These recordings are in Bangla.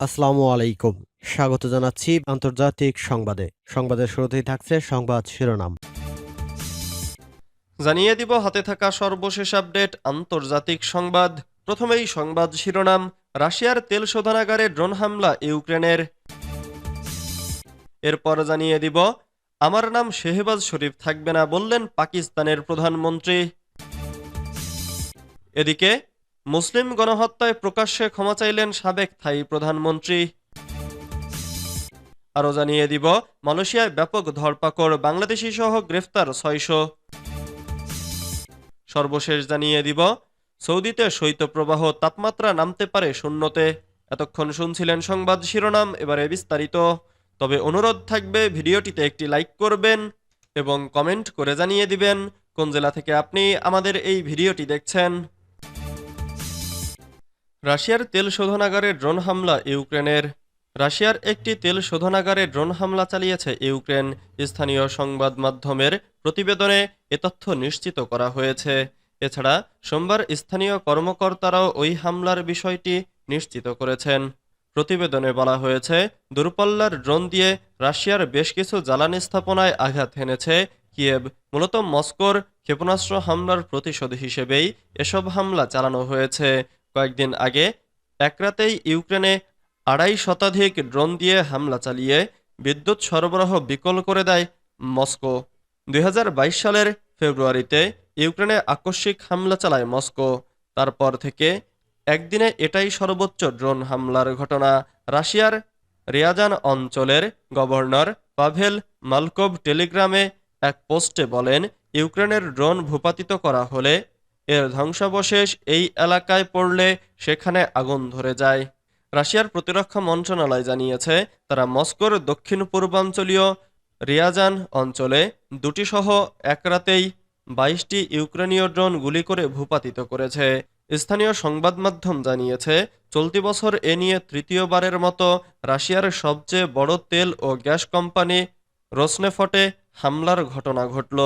আসসালামু আলাইকুম। স্বাগত জানাচ্ছি আন্তর্জাতিক সংবাদে। সংবাদের শুরুতেই থাকছে সংবাদ শিরোনাম। জানিয়ে দিব, হাতে থাকা সর্বশেষ আপডেট, আন্তর্জাতিক সংবাদ। প্রথমেই সংবাদ শিরোনাম, রাশিয়ার তেল শোধনাগারে ড্রোন হামলা ইউক্রেনের। এরপর জানিয়ে দিব, আমার নাম শেহবাজ শরীফ, থাকবে না বললেন পাকিস্তানের প্রধানমন্ত্রী। এদিকে মুসলিম গণহত্যায় প্রকাশ্যে ক্ষমা চাইলেন সাবেক থাই প্রধানমন্ত্রী। আরও জানিয়ে দিব, মালয়েশিয়ায় ব্যাপক ধরপাকড়, বাংলাদেশি সহ গ্রেফতার ছয়শো। সর্বশেষ জানিয়ে দিব, সৌদিতে শৈত্যপ্রবাহ তাপমাত্রা নামতে পারে শূন্যতে। এতক্ষণ শুনছিলেন সংবাদ শিরোনাম, এবারে বিস্তারিত। তবে অনুরোধ থাকবে, ভিডিওটিতে একটি লাইক করবেন এবং কমেন্ট করে জানিয়ে দিবেন, কোন জেলা থেকে আপনি আমাদের এই ভিডিওটি দেখছেন। রাশিয়ার তেল শোধনাগারে ড্রোন হামলা, ইউক্রেনের। রাশিয়ার একটি তেল শোধনাগারে ড্রোন হামলা চালিয়েছে ইউক্রেন, স্থানীয় সংবাদ মাধ্যমের প্রতিবেদনে এ তথ্য নিশ্চিত করা হয়েছে। এছাড়া, সোমবার স্থানীয় কর্মকর্তারাও ওই হামলার বিষয়টি নিশ্চিত করেছেন। প্রতিবেদনে বলা হয়েছে, দূরপাল্লার ড্রোন দিয়ে রাশিয়ার বেশ কিছু জ্বালানি স্থাপনায় আঘাত হেনেছে কিয়েভ। মূলত মস্কোর ক্ষেপণাস্ত্র হামলার প্রতিশোধ হিসেবেই এসব হামলা চালানো হয়েছে। কয়েকদিন আগে এক রাতেই ইউক্রেনে আড়াই শতাধিক ড্রোন দিয়ে হামলা চালিয়ে বিদ্যুৎ সরবরাহ বিকল করে দেয় মস্কো। দুই হাজার বাইশ সালের ফেব্রুয়ারিতে ইউক্রেনে আকস্মিক হামলা চালায় মস্কো। তারপর থেকে একদিনে এটাই সর্বোচ্চ ড্রোন হামলার ঘটনা। রাশিয়ার রিয়াজান অঞ্চলের গভর্নর পাভেল মালকোভ টেলিগ্রামে এক পোস্টে বলেন, ইউক্রেনের ড্রোন ভূপাতিত করা হলে এর ধ্বংসাবশেষ এই এলাকায় পড়লে সেখানে আগুন ধরে যায়। রাশিয়ার প্রতিরক্ষা মন্ত্রণালয় জানিয়েছে, তারা মস্কোর দক্ষিণ পূর্বাঞ্চলীয় রিয়াজান অঞ্চলে দুটি সহ এক রাতেই বাইশটি ইউক্রেনীয় ড্রোন গুলি করে ভূপাতিত করেছে। স্থানীয় সংবাদ মাধ্যম জানিয়েছে, চলতি বছর এ নিয়ে তৃতীয়বারের মতো রাশিয়ার সবচেয়ে বড় তেল ও গ্যাস কোম্পানি রোসনেফটে হামলার ঘটনা ঘটল।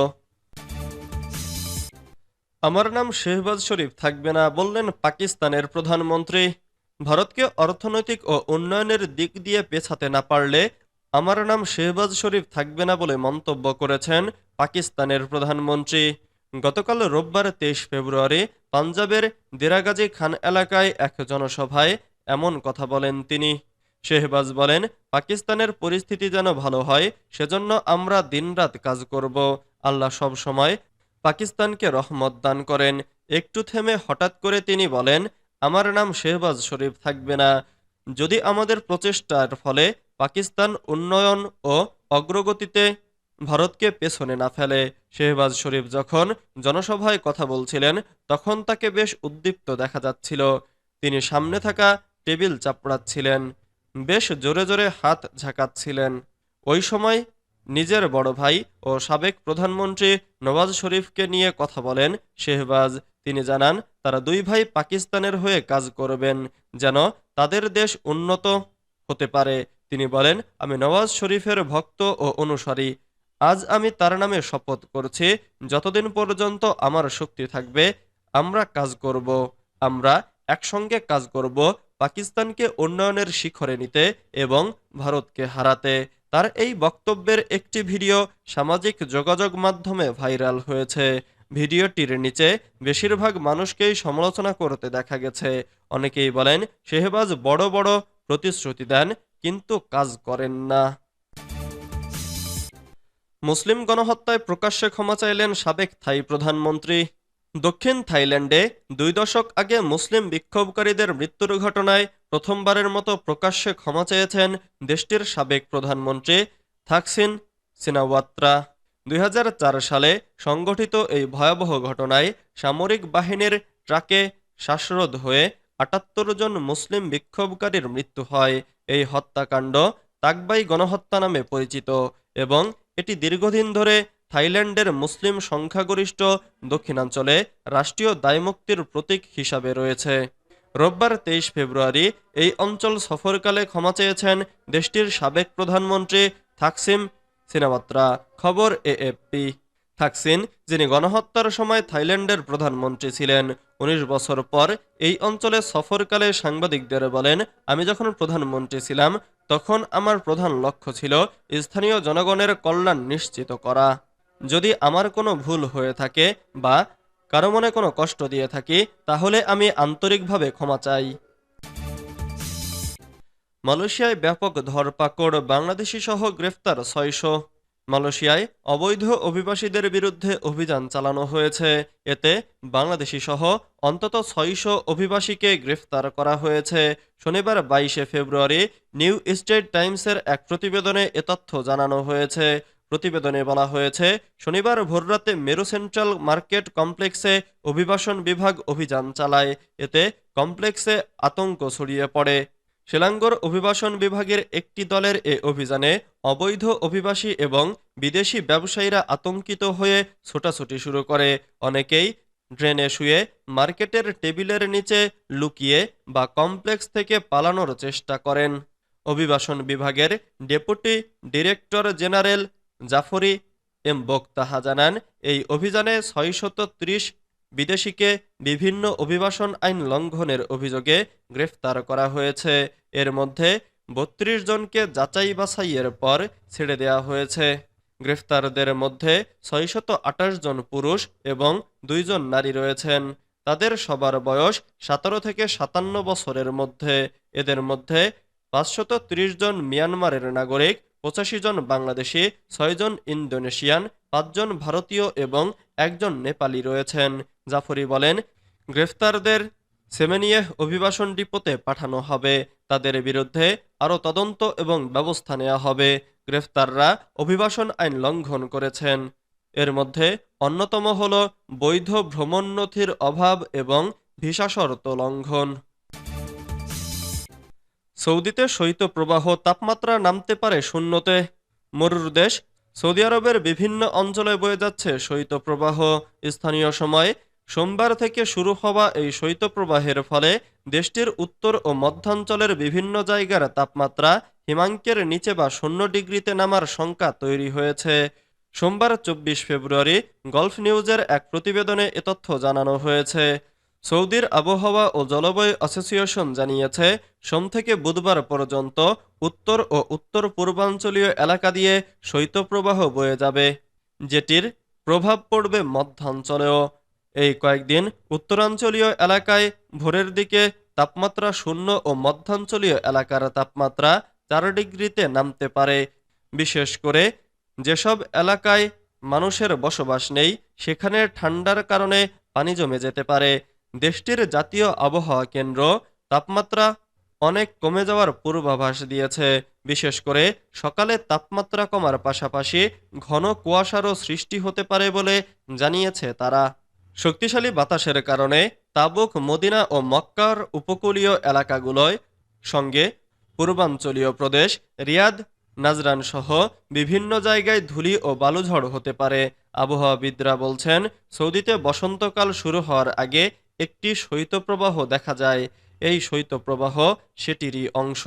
আমার নাম শেহবাজ শরীফ, থাকবে না বললেন পাকিস্তানের প্রধানমন্ত্রী। ভারতকে অর্থনৈতিক ও উন্নয়নের দিক দিয়ে পেছাতে না পারলে আমার নাম শেহবাজ শরীফ, থাকবে না বলে মন্তব্য করেছেন পাকিস্তানের প্রধানমন্ত্রী। গতকাল রোববার তেইশ ফেব্রুয়ারি পাঞ্জাবের দিরাগাজী খান এলাকায় এক জনসভায় এমন কথা বলেন তিনি। শেহবাজ বলেন, পাকিস্তানের পরিস্থিতি যেন ভালো হয়, সেজন্য আমরা দিনরাত কাজ করব। আল্লাহ সব সময় পাকিস্তানকে রহমত দান করেন। একটু থেমে হঠাৎ করে তিনি বলেন, আমার নাম শেহবাজ শরীফ থাকবে না। যদি আমাদের প্রচেষ্টার ফলে পাকিস্তান উন্নয়ন ও অগ্রগতিতে ভারতকে পেছনে না ফেলে। শেহবাজ শরীফ যখন জনসভায় কথা বলছিলেন, তখন তাকে বেশ উদ্দীপ্ত দেখা যাচ্ছিল। তিনি সামনে থাকা টেবিল চাপড়াচ্ছিলেন, বেশ জোরে জোরে হাত ঝাঁকাচ্ছিলেন। ওই সময় নিজের বড় ভাই ও সাবেক প্রধানমন্ত্রী নওয়াজ শরীফকে নিয়ে কথা বলেন শেহবাজ। তিনি জানান, তারা দুই ভাই পাকিস্তানের হয়ে কাজ করবেন যেন তাদের দেশ উন্নত হতে পারে। তিনি বলেন, আমি নওয়াজ শরীফের ভক্ত ও অনুসারী। আজ আমি তার নামে শপথ করছি, যতদিন পর্যন্ত আমার শক্তি থাকবে, আমরা কাজ করব। আমরা একসঙ্গে কাজ করব পাকিস্তানকে উন্নয়নের শিখরে নিতে এবং ভারতকে হারাতে। তার এই বক্তব্যের একটি ভিডিও সামাজিক যোগাযোগ মাধ্যমে ভাইরাল হয়েছে। ভিডিওটির নিচে বেশিরভাগ মানুষকেই সমালোচনা করতে দেখা গেছে। অনেকেই বলেন, শেহবাজ বড় বড় প্রতিশ্রুতি দেন, কিন্তু কাজ করেন না। মুসলিম গণহত্যায় প্রকাশ্যে ক্ষমা চাইলেন সাবেক থাই প্রধানমন্ত্রী। দক্ষিণ থাইল্যান্ডে দুই দশক আগে মুসলিম বিক্ষোভকারীদের মৃত্যুর ঘটনায় প্রথমবারের মতো প্রকাশ্যে ক্ষমা চেয়েছেন দেশটির সাবেক প্রধানমন্ত্রী থাকসিন সিনাওয়াত্রা। দুই হাজার চার সালে সংগঠিত এই ভয়াবহ ঘটনায় সামরিক বাহিনীর ট্রাকে শ্বাসরোধ হয়ে আটাত্তর জন মুসলিম বিক্ষোভকারীর মৃত্যু হয়। এই হত্যাকাণ্ড তাকবাই গণহত্যা নামে পরিচিত এবং এটি দীর্ঘদিন ধরে থাইল্যান্ডের মুসলিম সংখ্যাগরিষ্ঠ দক্ষিণাঞ্চলে রাষ্ট্রীয় দায়মুক্তির প্রতীক হিসাবে রয়েছে। রোববার তেইশ ফেব্রুয়ারি এই অঞ্চল সফরকালে ক্ষমা চেয়েছেন দেশটির সাবেক প্রধানমন্ত্রী থাকসিম সিনামাত্রা খবর এএফপি। থাকসিন, যিনি গণহত্যার সময় থাইল্যান্ডের প্রধানমন্ত্রী ছিলেন, উনিশ বছর পর এই অঞ্চলে সফরকালে সাংবাদিকদের বলেন, আমি যখন প্রধানমন্ত্রী ছিলাম, তখন আমার প্রধান লক্ষ্য ছিল স্থানীয় জনগণের কল্যাণ নিশ্চিত করা। যদি আমার কোনো ভুল হয়ে থাকে বা কারও মনে কোনো কষ্ট দিয়ে থাকি, তাহলে আমি আন্তরিকভাবে ক্ষমা চাই। মালয়েশিয়ায় ব্যাপক ধরপাকড়, বাংলাদেশি সহ গ্রেফতার ছয়শো। মালয়েশিয়ায় অবৈধ অভিবাসীদের বিরুদ্ধে অভিযান চালানো হয়েছে। এতে বাংলাদেশি সহ অন্তত ছয়শো অভিবাসীকে গ্রেফতার করা হয়েছে। শনিবার বাইশে ফেব্রুয়ারি নিউ স্টেট টাইমসের এক প্রতিবেদনে এ তথ্য জানানো হয়েছে। প্রতিবেদনে বলা হয়েছে, শনিবার ভোররাতে মেরু সেন্ট্রাল মার্কেট কমপ্লেক্সে অভিবাসন বিভাগ অভিযান চালায়। এতে কমপ্লেক্সে আতঙ্ক ছড়িয়ে পড়ে। শিলাঙ্গর অভিবাসন বিভাগের একটি দলের এ অভিযানে অবৈধ অভিবাসী এবং বিদেশি ব্যবসায়ীরা আতঙ্কিত হয়ে ছোটাছুটি শুরু করে। অনেকেই ড্রেনে শুয়ে মার্কেটের টেবিলের নিচে লুকিয়ে বা কমপ্লেক্স থেকে পালানোর চেষ্টা করেন। অভিবাসন বিভাগের deputy director general Jafri M বক্তাহা জানান, এই অভিযানে ছয়শত বিদেশিকে বিভিন্ন অভিবাসন আইন লঙ্ঘনের অভিযোগে গ্রেফতার করা হয়েছে। এর মধ্যে বত্রিশ জনকে যাচাই বাছাইয়ের পর ছেড়ে দেওয়া হয়েছে। গ্রেফতারদের মধ্যে ছয়শত জন পুরুষ এবং দুইজন নারী রয়েছেন। তাদের সবার বয়স সতেরো থেকে সাতান্ন বছরের মধ্যে। এদের মধ্যে পাঁচশত জন মিয়ানমারের নাগরিক পঁচাশি জন বাংলাদেশি ছয়জন ইন্দোনেশিয়ান পাঁচজন ভারতীয় এবং একজন নেপালি রয়েছেন। জাফরি বলেন, গ্রেফতারদের সেমেনিয়েহ অভিবাসন ডিপোতে পাঠানো হবে। তাদের বিরুদ্ধে আরও তদন্ত এবং ব্যবস্থা নেওয়া হবে। গ্রেফতাররা অভিবাসন আইন লঙ্ঘন করেছেন। এর মধ্যে অন্যতম হল বৈধ ভ্রমণ নথির অভাব এবং ভিসা শর্ত লঙ্ঘন। সৌদিতে শৈত্যপ্রবাহ তাপমাত্রা নামতে পারে শূন্যতে। মরুর দেশ, সৌদি আরবের বিভিন্ন অঞ্চলে বয়ে যাচ্ছে শৈত্যপ্রবাহ স্থানীয় সময় সোমবার থেকে শুরু হওয়া এই শৈত্যপ্রবাহের ফলে দেশটির উত্তর ও মধ্যাঞ্চলের বিভিন্ন জায়গার তাপমাত্রা হিমাঙ্কের নিচে বা শূন্য ডিগ্রিতে নামার শঙ্কা তৈরি হয়েছে। সোমবার চব্বিশ ফেব্রুয়ারি গলফ নিউজের এক প্রতিবেদনে এ তথ্য জানানো হয়েছে। সৌদির আবহাওয়া ও জলবায়ু অ্যাসোসিয়েশন জানিয়েছে, সোম থেকে বুধবার পর্যন্ত উত্তর ও উত্তর পূর্বাঞ্চলীয় এলাকা দিয়ে শৈত্যপ্রবাহ বয়ে যাবে, যেটির প্রভাব পড়বে মধ্যাঞ্চলেও। এই কয়েকদিন উত্তরাঞ্চলীয় এলাকায় ভোরের দিকে তাপমাত্রা শূন্য ও মধ্যাঞ্চলীয় এলাকার তাপমাত্রা চার ডিগ্রিতে নামতে পারে। বিশেষ করে যেসব এলাকায় মানুষের বসবাস নেই, সেখানে ঠান্ডার কারণে পানি জমে যেতে পারে। দেশটির জাতীয় আবহাওয়া কেন্দ্র তাপমাত্রা অনেক কমে যাওয়ার পূর্বাভাস দিয়েছে। বিশেষ করে সকালে তাপমাত্রা কমার পাশাপাশি ঘন কুয়াশারও সৃষ্টি হতে পারে বলে জানিয়েছে তারা। শক্তিশালী বাতাসের কারণে তাবুক, মদিনা ও মক্কার উপকূলীয় এলাকাগুলোয় সঙ্গে পূর্বাঞ্চলীয় প্রদেশ রিয়াদ, নাজরান সহ বিভিন্ন জায়গায় ধূলি ও বালুঝড় হতে পারে। আবহাওয়াবিদরা বলছেন, সৌদিতে বসন্তকাল শুরু হওয়ার আগে একটি শৈত্যপ্রবাহ দেখা যায়। এই শৈত্যপ্রবাহ সেটিরই অংশ।